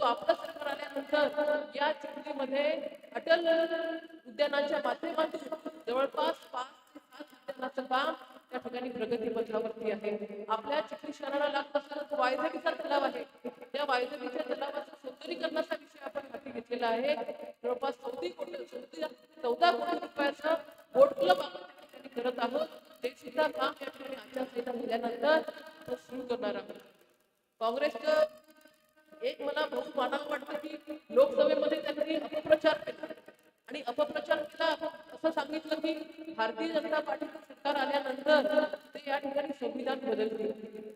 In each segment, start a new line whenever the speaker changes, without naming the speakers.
परंतु आपलं सरकार आल्यानंतर या चिखलीमध्ये अटल उद्यानाच्या माध्यमातून जवळपास पाच ते सात उद्यानाचं काम त्या ठिकाणी प्रगती पथावरती आहे. आपल्या चिखली शहराला लागत असलेला जो वायझडीचा तलाव आहे. त्या वायझडीच्या तलावाचं सौंदर्यीकरणाचा विषय आपण हाती घेतलेला आहे. जवळपास चौदी कोटी चौदा चौदा कोटी रुपयाचा बोट क्लब आपण त्या ठिकाणी करत आहोत. ते सुद्धा काम या ठिकाणी आचारसंहिता झाल्यानंतर सुरू करणार आहोत. काँग्रेसचं एक मला भाऊ मानावं वाटतं की लोकसभेमध्ये त्यांनी अपप्रचार केला. आणि अपप्रचार केला असं सांगितलं की भारतीय जनता पार्टीचं सरकार आल्यानंतर ते या ठिकाणी संविधान बदलते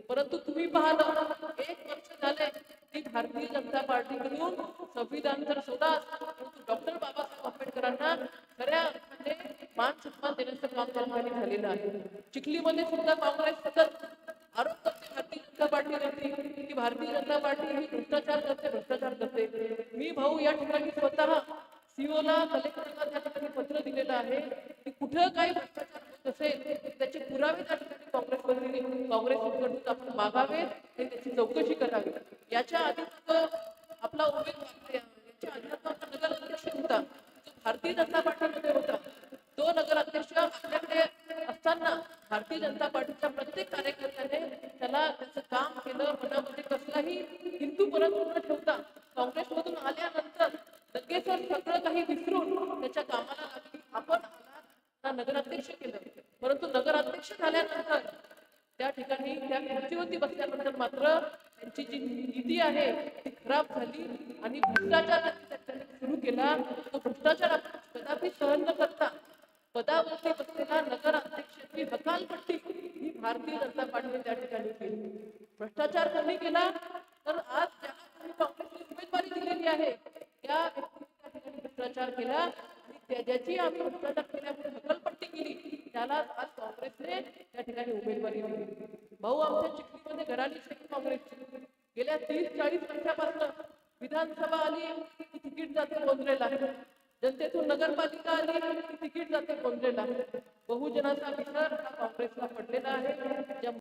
परंतु तुम्ही पाहिलं एक वर्ष झाले की भारतीय जनता पार्टीकडून संविधान तर सोडा परंतु डॉक्टर बाबासाहेब आंबेडकरांना खऱ्या अर्थाने मान सन्मान देण्याचं काम त्या ठिकाणी झालेलं आहे. चिखलीमध्ये सुद्धा काँग्रेस सतत भारतीय जनता पार्टी ही भ्रष्टाचार करते भ्रष्टाचार करते मी भाऊ या ठिकाणी स्वतः सीओला कलेक्टरला त्या ठिकाणी पत्र दिलेलं आहे की कुठं काही भ्रष्टाचार होत असेल त्याचे पुरावे त्या ठिकाणी काँग्रेसमध्ये काँग्रेसकडून आपण मागावे आणि त्याची चौकशी करावी याच्या आधी मग आपला उमेदवार याच्या आधी मग आपला नगराध्यक्ष होता जो भारतीय जनता पार्टीमध्ये होता तो नगराध्यक्ष आपल्याकडे असताना भारतीय जनता पार्टीच्या प्रत्येक कार्यकर्त्याने त्याला त्याचं काम केलं मनामध्ये कसलाही हिंदू परंतु न ठेवता काँग्रेसमधून आल्यानंतर लगेच सगळं काही विसरून त्याच्या कामाला लागली आपण त्याला नगराध्यक्ष केलं परंतु नगराध्यक्ष झाल्यानंतर त्या ठिकाणी त्या खुर्चीवरती बसल्यानंतर मात्र त्यांची जी नीती आहे ती खराब झाली आणि भ्रष्टाचार त्यांनी सुरू केला तो भ्रष्टाचार आपण कदापि सहन न करता पदावरती बसलेला नगराध्यक्षाची हकालपट्टी ही भारतीय जनता पार्टीने त्या ठिकाणी केली. भ्रष्टाचार कमी केला तर आज ज्याला काँग्रेसने उमेदवारी दिलेली आहे त्या व्यक्तीने ठिकाणी भ्रष्टाचार केला. आणि ज्याची आम्ही भ्रष्टाचार केल्यामुळे हकलपट्टी केली त्याला आज काँग्रेसने त्या ठिकाणी उमेदवारी दिली. भाऊ आमच्या चिखलीमध्ये घराली शक्ती काँग्रेसची गेल्या तीस चाळीस वर्षापासून विधानसभा आली की तिकीट जाते गोंधळेला जनतेतून नगरपालिका आली की तिकीट जाते गोंधळेला बहुजनाचा विसर हा काँग्रेसला पडलेला आहे.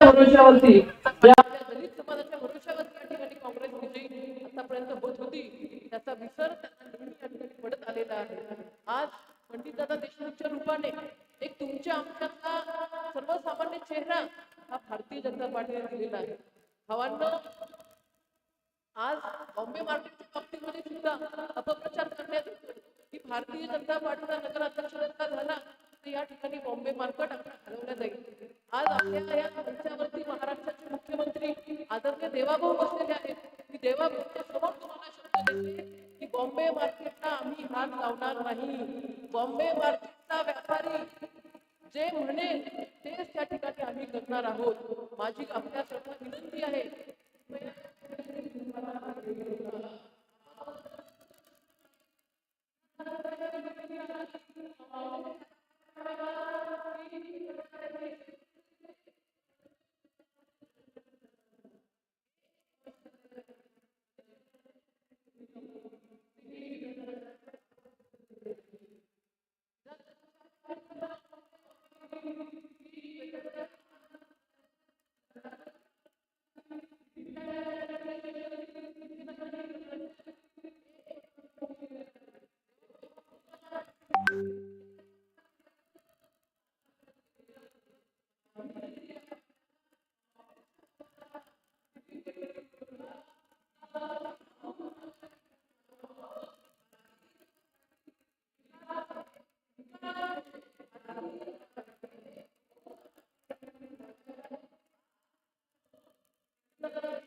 भरोशावरती ज्या दलित समाजाच्या भरोशावरती या ठिकाणी काँग्रेस विजयी आतापर्यंत होत होती त्याचा विसर त्यांना नेहमी या ठिकाणी पडत आलेला आहे. आज पंडितदादा देशमुखच्या रूपाने एक तुमच्या आमच्यातला सर्वसामान्य चेहरा हा भारतीय जनता पार्टीने दिलेला आहे. भावांनो आज बॉम्बे मार्केटच्या बाबतीमध्ये सुद्धा अपप्रचार करण्यात की भारतीय जनता पार्टीचा नगराध्यक्ष जर झाला तर या ठिकाणी बॉम्बे मार्केट आपण हलवलं जाईल. आज आपल्या या मंचावरती महाराष्ट्राचे मुख्यमंत्री आदरणीय देवाभाऊ बसलेले आहेत. की देवाभाऊच्या समोर तुम्हाला शब्द देते की बॉम्बे मार्केटला आम्ही हात लावणार नाही. बॉम्बे मार्केटचा व्यापारी जे म्हणेल तेच त्या ठिकाणी आम्ही करणार आहोत. माझी आपल्या सर्व विनंती आहे. Thank you.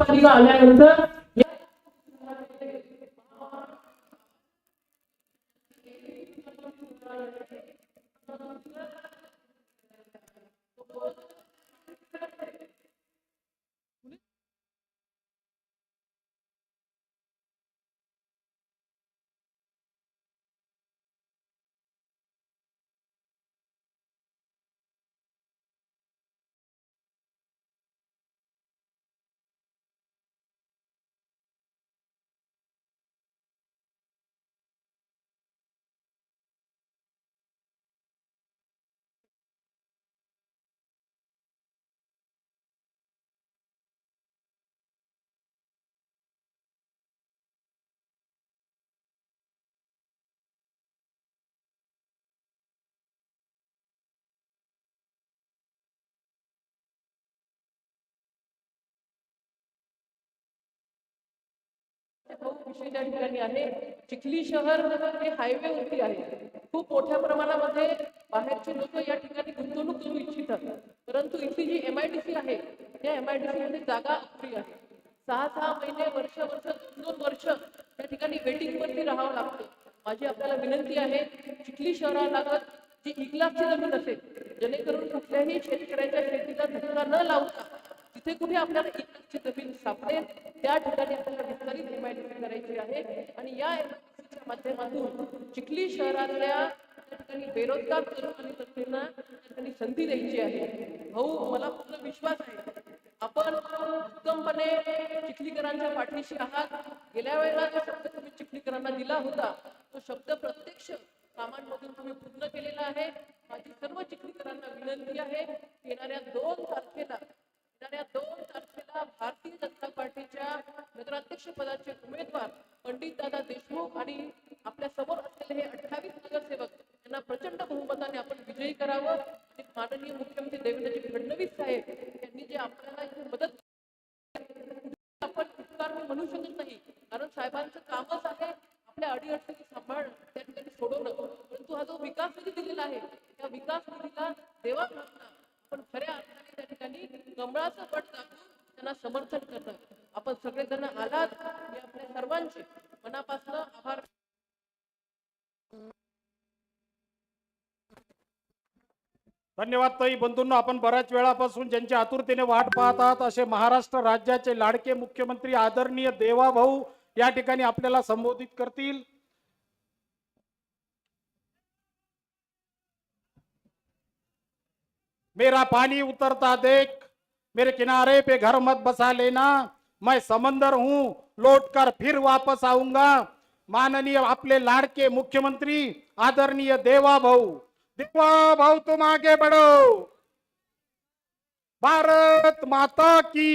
नगरपालिका आल्यानंतर विषय त्या ठिकाणी आहे. चिखली शहर हे हायवे वरती आहे. खूप मोठ्या प्रमाणामध्ये बाहेरचे लोक या ठिकाणी गुंतवणूक करू इच्छितात. परंतु इथली जी एम आय डी सी आहे त्या एम आय डी सी मध्ये जागा अपुरी आहे. सहा सहा महिने वर्ष वर्ष दोन दोन वर्ष त्या ठिकाणी वेटिंग वरती राहावं लागतं. माझी आपल्याला विनंती आहे चिखली शहरालागत जी इकलाची जमीन असेल जेणेकरून कुठल्याही शेतकऱ्याच्या शेतीला धक्का न लावता तिथे कुठे आपल्याला इकलाची जमीन सापडेल त्या ठिकाणी आपल्याला विस्तारित एमआयडीसी करायची आहे. आणि या एमआयडीसीच्या माध्यमातून चिखली शहरातल्या त्या ठिकाणी बेरोजगार तरुण आणि तरुणींना त्या ठिकाणी संधी द्यायची आहे. भाऊ मला पूर्ण विश्वास आहे. आपण उत्तमपणे चिखलीकरांच्या पाठीशी आहात. गेल्या वेळेला जो शब्द तुम्ही चिखलीकरांना दिला होता तो शब्द प्रत्यक्ष कामांमधून तुम्ही पूर्ण केलेला आहे. माझी सर्व चिखलीकरांना विनंती आहे येणाऱ्या दोन तारखेला येणाऱ्या दोन तारखेला भारतीय जनता पार्टीच्या नगराध्यक्ष पदाचे उमेदवार पंडित दादा देशमुख आणि आपल्यासमोर असलेले हे अठ्ठावीस नगरसेवक यांना प्रचंड बहुमताने आपण विजयी करावं. आणि माननीय मुख्यमंत्री देवेंद्रजी फडणवीस साहेब यांनी जे आपल्याला इथे मदत आपण उपकार म्हणू शकत नाही. कारण साहेबांचं कामच आहे आपल्या अडीअडचणी सांभाळ त्या ठिकाणी सोडवणं. परंतु हा जो विकास निधी दिलेला आहे त्या विकास निधीला देवा पण खऱ्या अर्थाने त्या ठिकाणी कमळाचं पट दाखवून त्यांना समर्थन करणं आपण सगळेजण आलात हे आपल्या सर्वांचे मनापासून आभार.
धन्यवाद ताई. बंधूंना आपण बऱ्याच वेळापासून ज्यांच्या आतुरतेने वाट पाहतात असे महाराष्ट्र राज्याचे लाडके मुख्यमंत्री आदरणीय देवाभाऊ या ठिकाणी आपल्याला संबोधित करतील. मेरा पानी उतरता देख मेरे किनारे पे घर मत बसा लेना। मैं समंदर हूँ लौट कर फिर वापस आऊंगा। माननीय आपले लाडके मुख्यमंत्री आदरणीय देवा भाऊ देवा भाऊ तुम आगे बढ़ो। भारत माता की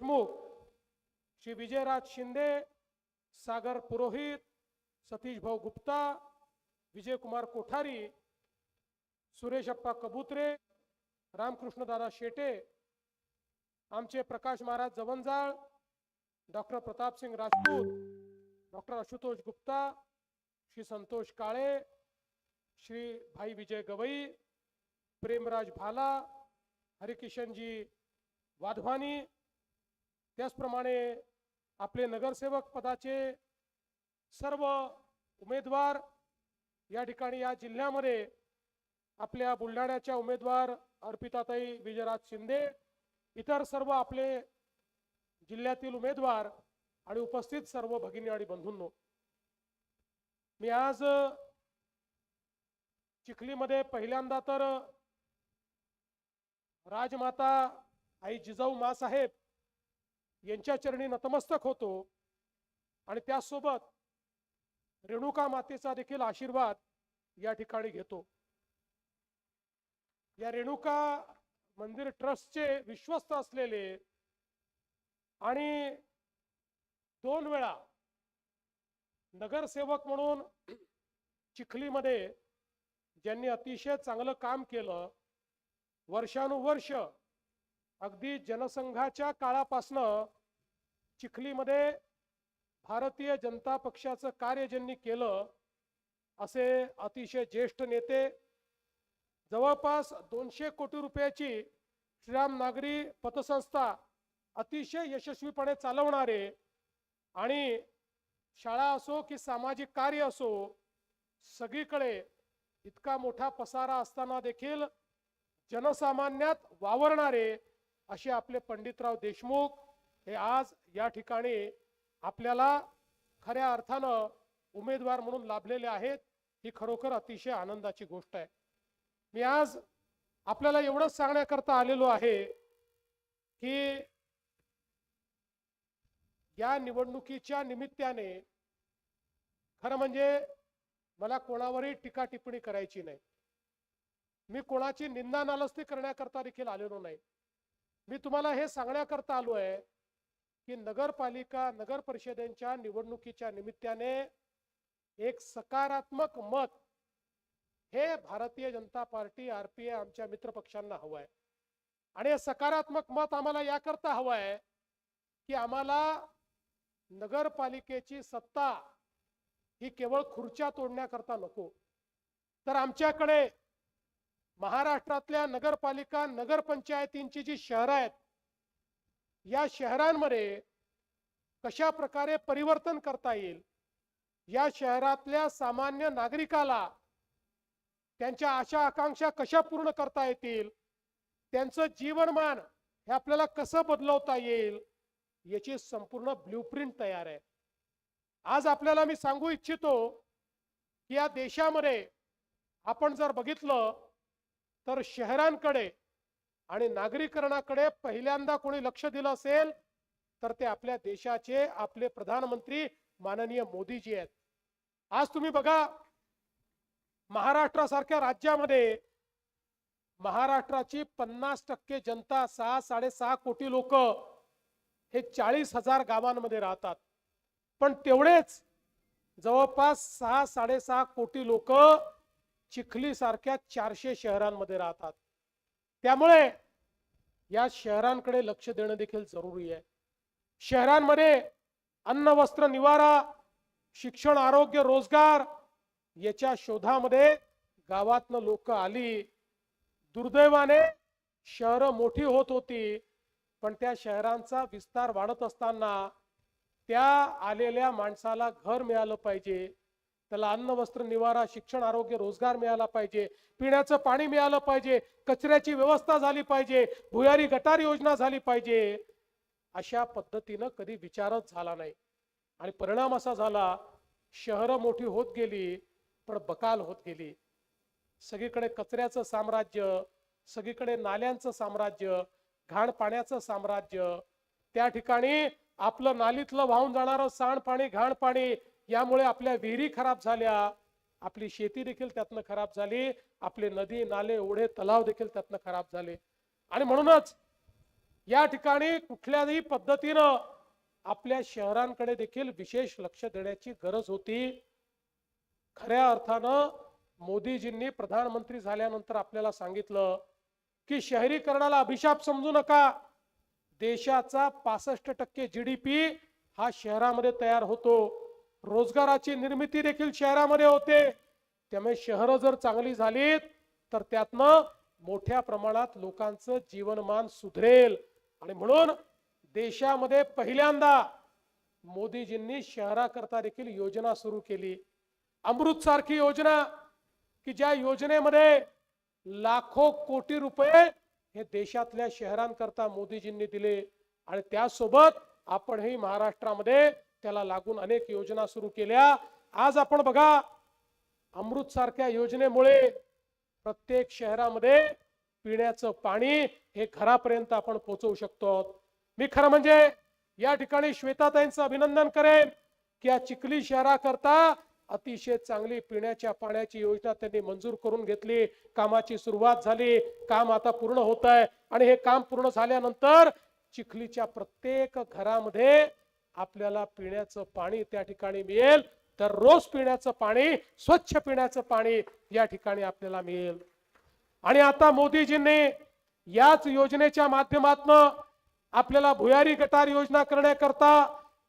प्रमुख श्री विजयराज शिंदे सागर पुरोहित सतीश भाऊ गुप्ता विजयकुमार कोठारी सुरेश अप्पा कबुत्रे रामकृष्णदादा शेटे आमचे प्रकाश महाराज जवंजाळ डॉक्टर प्रतापसिंग राजपूत डॉक्टर आशुतोष गुप्ता श्री संतोष काळे श्री भाई विजय गवई प्रेमराज भाला हरिकिशनजी वाधवानी त्याचप्रमाणे आपले नगरसेवक पदाचे सर्व उमेदवार या ठिकाणी या जिल्ह्यामध्ये आपल्या बुलढाण्याच्या उमेदवार अर्पिताताई विजयराज शिंदे इतर सर्व आपले जिल्ह्यातील उमेदवार आणि उपस्थित सर्व भगिनी आणि बंधूंनो मी आज चिखलीमध्ये पहिल्यांदा तर राजमाता आई जिजाऊ मासाहेब यांच्या चरणी नतमस्तक होतो. आणि त्यासोबत रेणुका मातेचा देखील आशीर्वाद या ठिकाणी घेतो. या रेणुका मंदिर ट्रस्टचे विश्वस्त असलेले आणि दोन वेळा नगरसेवक म्हणून चिखलीमध्ये ज्यांनी अतिशय चांगलं काम केलं वर्षानुवर्ष अगदी जनसंघाच्या काळापासनं चिखलीमध्ये भारतीय जनता पक्षाचं कार्य ज्यांनी केलं असे अतिशय ज्येष्ठ नेते जवळपास दोनशे कोटी रुपयाची श्रीराम नागरी पतसंस्था अतिशय यशस्वीपणे चालवणारे आणि शाळा असो की सामाजिक कार्य असो सगळीकडे इतका मोठा पसारा असताना देखील जनसामान्यात वावरणारे असे आपले पंडितराव देशमुख हे आज या ठिकाणी आपल्याला खऱ्या अर्थानं उमेदवार म्हणून लाभलेले आहेत ही खरोखर अतिशय आनंदाची गोष्ट आहे. मी आज आपल्याला एवढंच सांगण्याकरता आलेलो आहे की या निवडणुकीच्या निमित्ताने खरं म्हणजे मला कोणावरही टीका टिप्पणी करायची नाही. मी कोणाची निंदा नालस्ती करण्याकरता देखील आलेलो नाही. मी तुम्हाला हे सांगण्याकरता आलो आहे की नगरपालिका नगर परिषदेच्या निवडणुकीच्या निमित्ताने एक सकारात्मक मत हे Bharatiya Janata Party R RPI आमच्या मित्र पक्षांना हवं आहे आणि हे सकारात्मक मत आम्हाला याकरता हवं आहे की आम्हाला नगरपालिकेची सत्ता ही केवळ खुर्च्या तोडण्याकरता नको. तर आमच्याकडे महाराष्ट्रातल्या नगरपालिका नगरपंचायतींची जी शहरं आहेत या शहरांमध्ये कशा प्रकारे परिवर्तन करता येईल? या शहरातल्या सामान्य नागरिकाला त्यांच्या आशा आकांक्षा कशा पूर्ण करता येतील? त्यांचं जीवनमान हे आपल्याला कसं बदलवता येईल? याची संपूर्ण ब्ल्यूप्रिंट तयार आहे. आज आपल्याला मी सांगू इच्छितो की या देशामध्ये आपण जर बघितलं तर शहरांकडे आणि नागरीकरणाकडे पहिल्यांदा कोणी लक्ष दिलं असेल तर ते आपल्या देशाचे आपले प्रधानमंत्री माननीय मोदीजी आहेत. आज तुम्ही बघा महाराष्ट्रासारख्या राज्यामध्ये महाराष्ट्राची पन्नास टक्के जनता सहा साडेसहा कोटी लोक हे चाळीस हजार गावांमध्ये राहतात. पण तेवढेच जवळपास सहा साडेसहा कोटी लोक चिखली सारख्या चारशे शहरांमध्ये राहतात. त्यामुळे या शहरांकडे लक्ष देणं देखील जरुरी आहे. शहरांमध्ये अन्न वस्त्र निवारा शिक्षण आरोग्य रोजगार याच्या शोधामध्ये गावातनं लोक आली. दुर्दैवाने शहरं मोठी होत होती पण त्या शहरांचा विस्तार वाढत असताना त्या आलेल्या माणसाला घर मिळालं पाहिजे. त्याला अन्न वस्त्र निवारा शिक्षण आरोग्य रोजगार मिळाला पाहिजे. पिण्याचं पाणी मिळालं पाहिजे. कचऱ्याची व्यवस्था झाली पाहिजे. भुयारी गटार योजना झाली पाहिजे. अशा पद्धतीनं कधी विचारच झाला नाही. आणि परिणाम असा झाला शहरं मोठी होत गेली पण बकाल होत गेली. सगळीकडे कचऱ्याचं साम्राज्य सगळीकडे नाल्यांचं साम्राज्य घाण पाण्याचं साम्राज्य. त्या ठिकाणी आपलं नालीतलं वाहून जाणारं सांडपाणी घाण पाणी यामुळे आपल्या विहिरी खराब झाल्या. आपली शेती देखील त्यातनं खराब झाली. आपले नदी नाले ओढे तलाव देखील त्यातनं खराब झाले. आणि म्हणूनच या ठिकाणी कुठल्याही पद्धतीनं आपल्या शहरांकडे देखील विशेष लक्ष देण्याची गरज होती. खऱ्या अर्थानं मोदीजींनी प्रधानमंत्री झाल्यानंतर आपल्याला सांगितलं की शहरीकरणाला अभिशाप समजू नका. देशाचा पासष्ट टक्के जीडीपी हा शहरामध्ये तयार होतो. रोजगाराची निर्मिती देखील शहरामध्ये होते. त्यामुळे शहरं जर चांगली झालीत तर त्यातनं मोठ्या प्रमाणात लोकांचं जीवनमान सुधरेल. आणि म्हणून देशामध्ये पहिल्यांदा मोदीजींनी शहराकरता देखील योजना सुरू केली. अमृत सारखी योजना की ज्या योजनेमध्ये लाखो कोटी रुपये हे देशातल्या शहरांकरता मोदीजींनी दिले. आणि त्यासोबत आपणही महाराष्ट्रामध्ये त्याला लागून अनेक योजना सुरू केल्या. आज आपण बघा अमृत सारख्या योजनेमुळे प्रत्येक शहरामध्ये पिण्याचं पाणी हे घरापर्यंत आपण पोहोचवू शकतो मी खरं म्हणजे या ठिकाणी श्वेताताईंचं अभिनंदन करेन की या चिखली शहराकरता अतिशय चांगली पिण्याच्या पाण्याची योजना त्यांनी मंजूर करून घेतली. कामाची सुरुवात झाली. काम आता पूर्ण होत आहे आणि हे काम पूर्ण झाल्यानंतर चिखलीच्या प्रत्येक घरामध्ये आपल्याला पिण्याचं पाणी त्या ठिकाणी मिळेल. तर रोज पिण्याचं पाणी स्वच्छ पिण्याचं पाणी या ठिकाणी आपल्याला मिळेल. आणि आता मोदीजींनी याच योजनेच्या माध्यमातून आपल्याला भुयारी गटार योजना करण्याकरता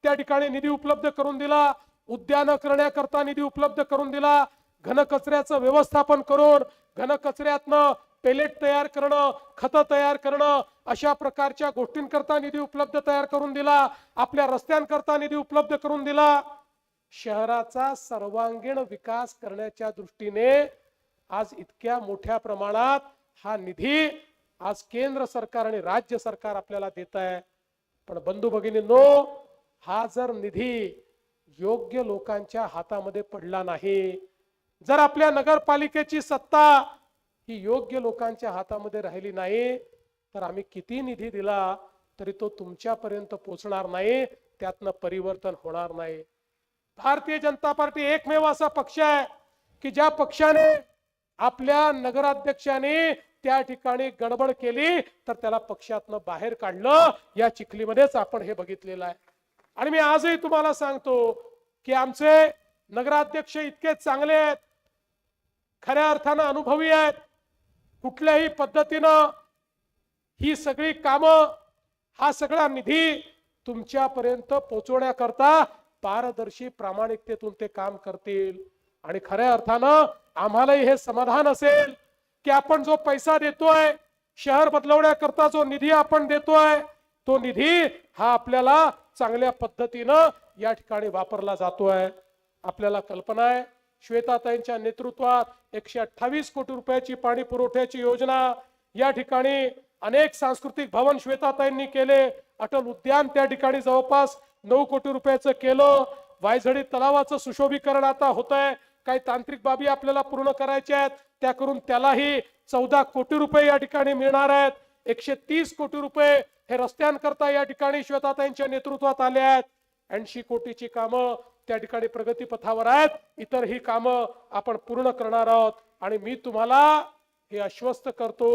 त्या ठिकाणी निधी उपलब्ध करून दिला. उद्यानं करण्याकरता निधी उपलब्ध करून दिला. घनकचऱ्याचं व्यवस्थापन करून घनकचऱ्यातनं पेलेट तयार करणं खतं तयार करणं अशा प्रकारच्या गोष्टींकरता निधी उपलब्ध तयार करून दिला आपल्या रस्त्यांकरता निधी उपलब्ध करून दिला. शहराचा सर्वांगीण विकास करण्याच्या दृष्टीने आज इतक्या मोठ्या प्रमाणात हा निधी आज केंद्र सरकार आणि राज्य सरकार आपल्याला देत आहे. पण बंधू भगिनींनो हा जर निधी योग्य लोकांच्या हातामध्ये पडला नाही जर आपल्या नगरपालिकेची सत्ता ही योग्य लोकांच्या हातामध्ये राहिली नाही तर आम्ही किती निधी दिला तरी तो तुमच्यापर्यंत पोहोचणार नाही त्यातनं परिवर्तन होणार नाही. भारतीय जनता पार्टी एकमेव असा पक्ष आहे की ज्या पक्षाने आपल्या नगराध्यक्षाने त्या ठिकाणी गडबड केली तर त्याला पक्षातनं बाहेर काढलं या चिखलीमध्येच आपण हे बघितलेलं आहे. आणि मी आजही तुम्हाला सांगतो की आमचे नगराध्यक्ष इतके चांगले आहेत खऱ्या अर्थानं अनुभवी आहेत. कुठल्याही पद्धतीनं ही सगळी कामं हा सगळा निधी तुमच्यापर्यंत पोहोचवण्याकरता पारदर्शी प्रामाणिकतेतून ते काम करतील. आणि खऱ्या अर्थानं आम्हालाही हे समाधान असेल की आपण जो पैसा देतोय शहर बदलवण्याकरता जो निधी आपण देतोय तो निधी हा आपल्याला चांगल्या पद्धतीनं या ठिकाणी वापरला जातोय. आपल्याला कल्पना आहे श्वेताताईंच्या नेतृत्वात एकशे अठ्ठावीस कोटी रुपयाची पाणी पुरवठ्याची योजना या ठिकाणी अनेक सांस्कृतिक भवन श्वेताताईंनी केले. अटल उद्यान त्या ठिकाणी जवळपास नऊ कोटी रुपयाचं केलं. वायझडी तलावाचं सुशोभीकरण आता होत आहे काही तांत्रिक बाबी आपल्याला पूर्ण करायच्या आहेत. त्या करून त्यालाही चौदा कोटी रुपये या ठिकाणी मिळणार आहेत. एकशे तीस कोटी रुपये हे रस्त्यांकरता या ठिकाणी श्वेताताईंच्या नेतृत्वात आले आहेत. ऐंशी कोटीची कामं त्या ठिकाणी प्रगतीपथावर आहेत. इतर ही कामं आपण पूर्ण करणार आहोत. आणि मी तुम्हाला हे आश्वस्त करतो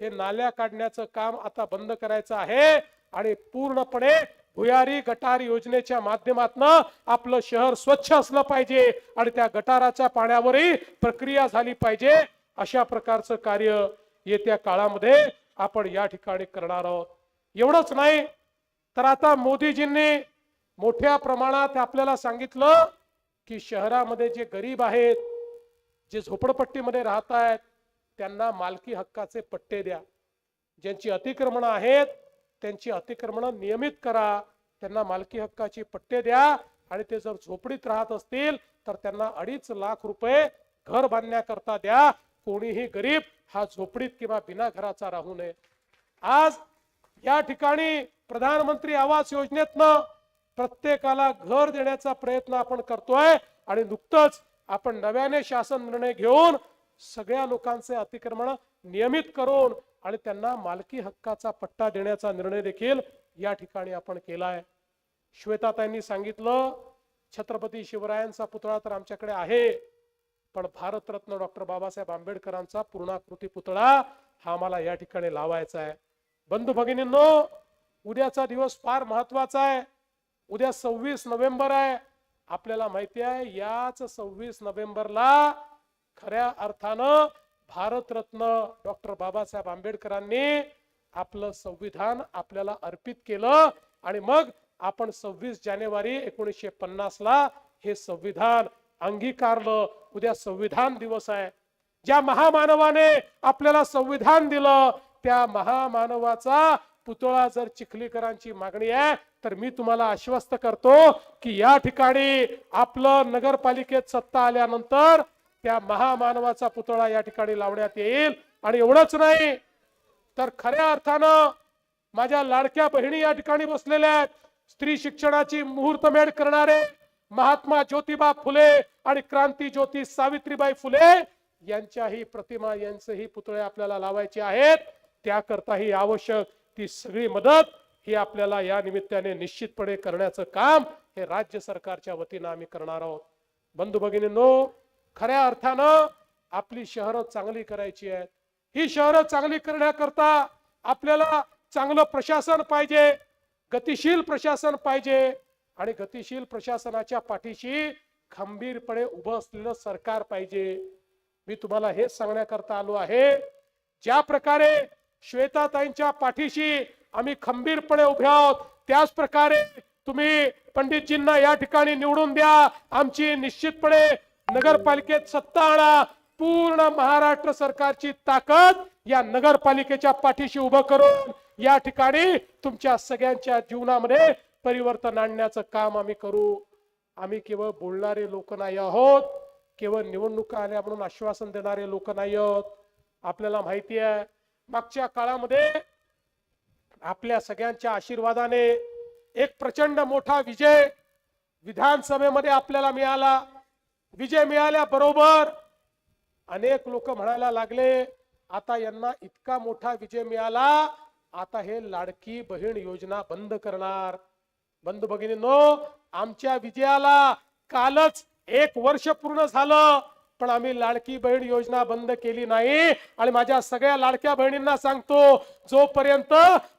हे नाल्या काढण्याचं काम आता बंद करायचं आहे आणि पूर्णपणे भुयारी गटार योजनेच्या माध्यमातून आपलं शहर स्वच्छ असलं पाहिजे आणि त्या गटाराच्या पाण्यावरही प्रक्रिया झाली पाहिजे. अशा प्रकारचं कार्य येत्या काळामध्ये आपण या ठिकाणी करणार आहोत. एवढंच नाही तर आता मोदीजींनी मोठ्या प्रमाणात आपल्याला सांगितलं की शहरामध्ये जे गरीब आहेत जे झोपडपट्टीमध्ये राहत आहेत त्यांना मालकी हक्काचे पट्टे द्या. ज्यांची अतिक्रमणं आहेत त्यांची अतिक्रमणं नियमित करा. त्यांना मालकी हक्काची पट्टे द्या आणि ते जर झोपडीत राहत असतील तर त्यांना अडीच लाख रुपये घर बांधण्याकरता द्या. कोणीही गरीब हा झोपडीत किंवा बिना घराचा राहू नये. आज या ठिकाणी प्रधानमंत्री आवास योजनेतनं प्रत्येकाला घर देण्याचा प्रयत्न आपण करतोय आणि नुकतंच आपण नव्याने शासन निर्णय घेऊन सगळ्या लोकांचे अतिक्रमण नियमित करून आणि त्यांना मालकी हक्काचा पट्टा देण्याचा निर्णय देखील या ठिकाणी आपण केलाय. श्वेताताईंनी सांगितलं छत्रपती शिवरायांचा पुतळा तर आमच्याकडे आहे पण भारतरत्न डॉक्टर बाबासाहेब आंबेडकरांचा पूर्णाकृती पुतळा हा आम्हाला या ठिकाणी लावायचा आहे. बंधू भगिनींनो उद्याचा दिवस फार महत्त्वाचा आहे. उद्या सव्वीस नोव्हेंबर आहे. आपल्याला माहिती आहे याच सव्वीस नोव्हेंबरला खऱ्या अर्थानं भारतरत्न डॉक्टर बाबासाहेब आंबेडकरांनी आपलं संविधान आपल्याला अर्पित केलं आणि मग आपण सव्वीस जानेवारी एकोणीसशे पन्नास ला हे संविधान अंगीकारलं. उद्या संविधान दिवस आहे. ज्या महामानवाने आपल्याला संविधान दिलं त्या महामानवाचा पुतळा जर चिखलीकरांची मागणी आहे तर मी तुम्हाला आश्वस्त करतो की या ठिकाणी आपलं नगरपालिकेत सत्ता आल्यानंतर त्या महामानवाचा पुतळा या ठिकाणी लावण्यात येईल. आणि एवढंच नाही तर खऱ्या अर्थानं माझ्या लाडक्या बहिणी या ठिकाणी बसलेल्या आहेत. स्त्री शिक्षणाची मुहूर्तमेढ करणारे महात्मा ज्योतिबा फुले आणि क्रांती ज्योती सावित्रीबाई फुले यांच्याही प्रतिमा यांचेही पुतळे आपल्याला लावायचे आहेत. त्याकरताही आवश्यक ती सगळी मदत ही आपल्याला या निमित्ताने निश्चितपणे करण्याचं काम हे राज्य सरकारच्या वतीनं आम्ही करणार आहोत. बंधू भगिनींनो खऱ्या अर्थानं आपली शहरं चांगली करायची आहेत. ही शहरं चांगली करण्याकरता आपल्याला चांगलं प्रशासन पाहिजे गतिशील प्रशासन पाहिजे आणि गतिशील प्रशासनाच्या पाठीशी खंबीरपणे उभं असलेलं सरकार पाहिजे. मी तुम्हाला हेच सांगण्याकरता आलो आहे ज्या प्रकारे श्वेताताईंच्या पाठीशी आम्ही खंबीरपणे उभे आहोत त्याच प्रकारे तुम्ही पंडितजींना या ठिकाणी निवडून द्या. आमची निश्चितपणे नगरपालिकेत सत्ता आणा. पूर्ण महाराष्ट्र सरकारची ताकद या नगरपालिकेच्या पाठीशी उभं करून या ठिकाणी तुमच्या सगळ्यांच्या जीवनामध्ये परिवर्तन आणण्याचं काम आम्ही करू. आम्ही केवळ बोलणारे लोक नाही आहोत. केवळ निवडणुका आल्या म्हणून आश्वासन देणारे लोक नाही आहोत. आपल्याला माहिती आहे मागच्या काळामध्ये आपल्या सगळ्यांच्या आशीर्वादाने एक प्रचंड मोठा विजय विधानसभेमध्ये आपल्याला मिळाला. विजय मिळाल्याबरोबर अनेक लोक म्हणायला लागले आता यांना इतका मोठा विजय मिळाला आता हे लाडकी बहीण योजना बंद करणार. बंधू भगिनींनो आमच्या विजयाला कालच एक वर्ष पूर्ण झालं. पण आम्ही लाडकी बहीण योजना बंद केली नाही. आणि माझ्या सगळ्या लाडक्या बहिणींना सांगतो जोपर्यंत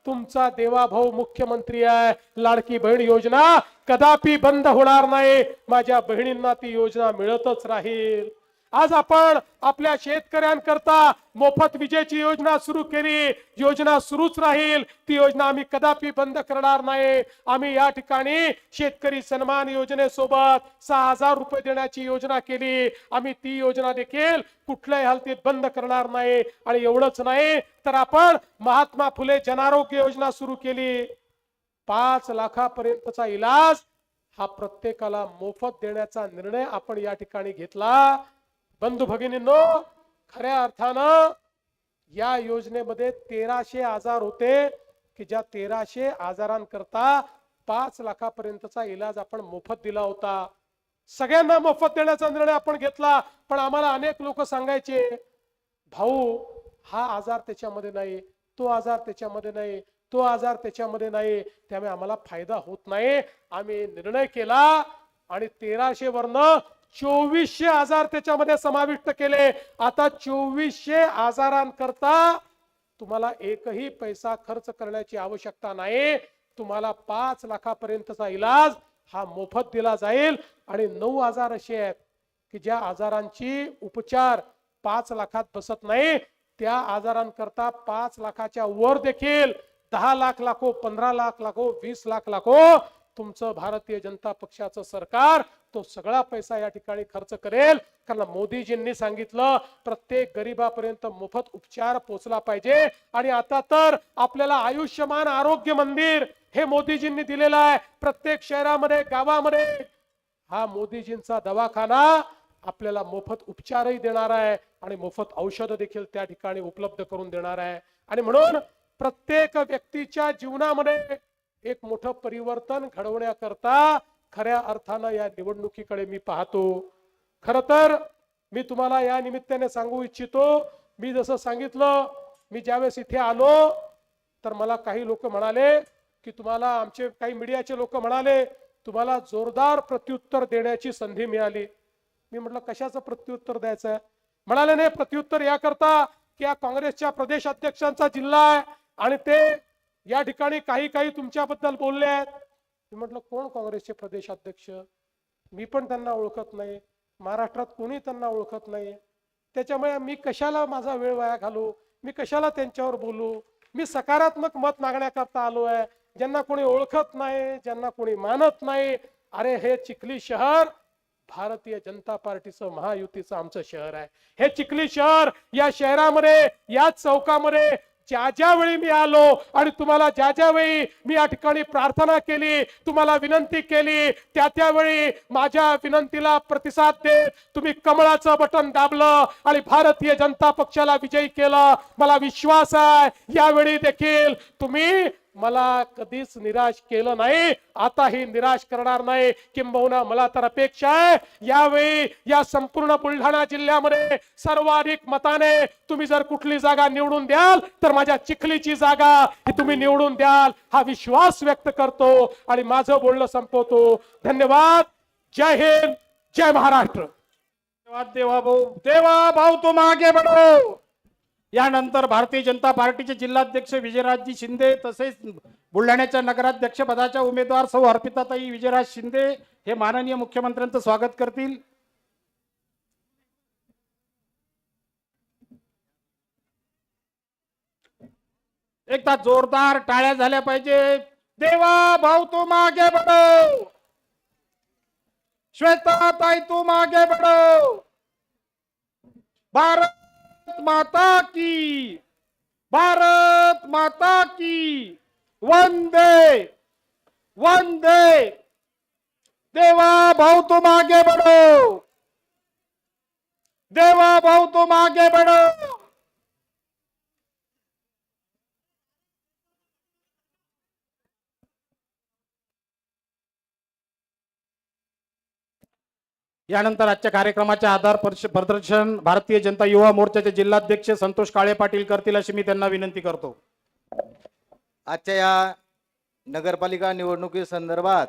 तुमचा देवाभाऊ मुख्यमंत्री आहे लाडकी बहीण योजना कदापि बंद होणार नाही. माझ्या बहिणींना ती योजना मिळतच राहील. आज आपण आपल्या शेतकऱ्यांकरता मोफत विजेची योजना सुरू केली. योजना सुरूच राहील. ती योजना आम्ही कदापि बंद करणार नाही. आम्ही या ठिकाणी शेतकरी सन्मान योजनेसोबत सहा हजार रुपये देण्याची योजना केली. आम्ही ती योजना देखील कुठल्याही हालतीत बंद करणार नाही. आणि एवढंच नाही तर आपण महात्मा फुले जनारोग्य योजना सुरू केली. पाच लाखापर्यंतचा इलाज हा प्रत्येकाला मोफत देण्याचा निर्णय आपण या ठिकाणी घेतला. बंधू भगिनींनो खऱ्या अर्थानं या योजनेमध्ये तेराशे आजार होते की ज्या तेराशे आजारांकरता पाच लाखापर्यंतचा इलाज आपण मोफत दिला होता. सगळ्यांना मोफत देण्याचा निर्णय आपण घेतला पण आम्हाला अनेक लोक सांगायचे भाऊ हा आजार त्याच्यामध्ये नाही तो आजार त्याच्यामध्ये नाही तो आजार त्याच्यामध्ये नाही त्यामुळे आम्हाला फायदा होत नाही. आम्ही निर्णय केला आणि तेराशे वरनं चोवीसशे आजार त्याच्यामध्ये समाविष्ट केले. आता चोवीसशे आजारांकरता तुम्हाला एकही पैसा खर्च करण्याची आवश्यकता नाही. तुम्हाला पाच लाखापर्यंतचा इलाज हा मोफत दिला जाईल. आणि नऊ आजार असे आहेत की ज्या आजारांची उपचार पाच लाखात बसत नाही. त्या आजारांकरता पाच लाखाच्या वर देखील दहा लाख लाखो पंधरा लाख लाखो वीस लाख लाखो तुमचं भारतीय जनता पक्षाचं सरकार तो सगळा पैसा या ठिकाणी खर्च करेल. कारण मोदीजींनी सांगितलं प्रत्येक गरीबापर्यंत मोफत उपचार पोचला पाहिजे. आणि आता तर आपल्याला आयुष्यमान आरोग्य मंदिर हे मोदीजींनी दिलेलं आहे. प्रत्येक शहरामध्ये गावामध्ये. हा मोदीजींचा दवाखाना आपल्याला मोफत उपचारही देणार आहे आणि मोफत औषध देखील त्या ठिकाणी उपलब्ध करून देणार आहे. आणि म्हणून प्रत्येक व्यक्तीच्या जीवनामध्ये एक मोठं परिवर्तन घडवण्याकरता खऱ्या अर्थानं या निवडणुकीकडे मी पाहतो. खर तर मी तुम्हाला या निमित्ताने सांगू इच्छितो मी जसं सांगितलं मी ज्यावेळेस इथे आलो तर मला काही लोक म्हणाले की तुम्हाला आमचे काही मीडियाचे लोक म्हणाले तुम्हाला जोरदार प्रत्युत्तर देण्याची संधी मिळाली. मी म्हटलं कशाचं प्रत्युत्तर द्यायचं? म्हणाले नाही प्रत्युत्तर याकरता की या काँग्रेसच्या प्रदेश अध्यक्षांचा जिल्हा आहे आणि ते या ठिकाणी काही काही तुमच्याबद्दल बोलले आहेत. मी म्हटलं कोण काँग्रेसचे प्रदेशाध्यक्ष? मी पण त्यांना ओळखत नाही. महाराष्ट्रात कोणी त्यांना ओळखत नाही? त्याच्यामुळे मी कशाला माझा वेळ वाया घालू? मी कशाला त्यांच्यावर बोलू? मी सकारात्मक मत मागण्याकरता आलो आहे. ज्यांना कोणी ओळखत नाही ज्यांना कोणी मानत नाही अरे हे चिखली शहर भारतीय जनता पार्टीचं महायुतीचं आमचं शहर आहे. हे चिखली शहर या शहरामध्ये या चौकामध्ये ज्या ज्या वेळी मी आलो आणि तुम्हाला ज्या ज्या वेळी मी या ठिकाणी प्रार्थना केली तुम्हाला विनंती केली त्या त्यावेळी माझ्या विनंतीला प्रतिसाद देत तुम्ही कमळाचं बटन दाबलं आणि भारतीय जनता पक्षाला विजयी केलं. मला विश्वास आहे यावेळी देखील तुम्ही मला कधीच निराश केलं नाही. आताही निराश करणार नाही. किंबहुना मला तर अपेक्षा आहे यावेळी या संपूर्ण बुलढाणा जिल्ह्यामध्ये सर्वाधिक मताने तुम्ही जर कुठली जागा निवडून द्याल तर माझ्या चिखलीची जागा ही तुम्ही निवडून द्याल हा विश्वास व्यक्त करतो आणि माझं बोलणं संपवतो. धन्यवाद. जय हिंद. जय महाराष्ट्र.
धन्यवाद देवा भाऊ देवा भाऊ तुम आगे बढ़ो यानंतर भारतीय जनता पार्टीचे जिल्हाध्यक्ष विजयराजजी शिंदे तसेच बुलढाण्याच्या नगराध्यक्ष पदाच्या उमेदवार सौ अर्पिताताई विजयराज शिंदे हे माननीय मुख्यमंत्र्यांचं स्वागत करतील. एकदा जोरदार टाळ्या झाल्या पाहिजे. देवा भाऊ तू मागे बढ़ो श्वेता ताई तू मागे बढ़ो भारत माता की। भारत माता की। वंदे वंदे। देवा भाऊ तुम आगे बढ़ो। देवा भाऊ तुम आगे बढ़ो। यानंतर आजच्या कार्यक्रमाचे आधार प्रदर्शन भारतीय जनता युवा मोर्चाचे जिल्हाध्यक्ष संतोष काळे पाटील करतील अशी मी त्यांना विनंती करतो.
आजच्या या नगरपालिका निवडणुकी संदर्भात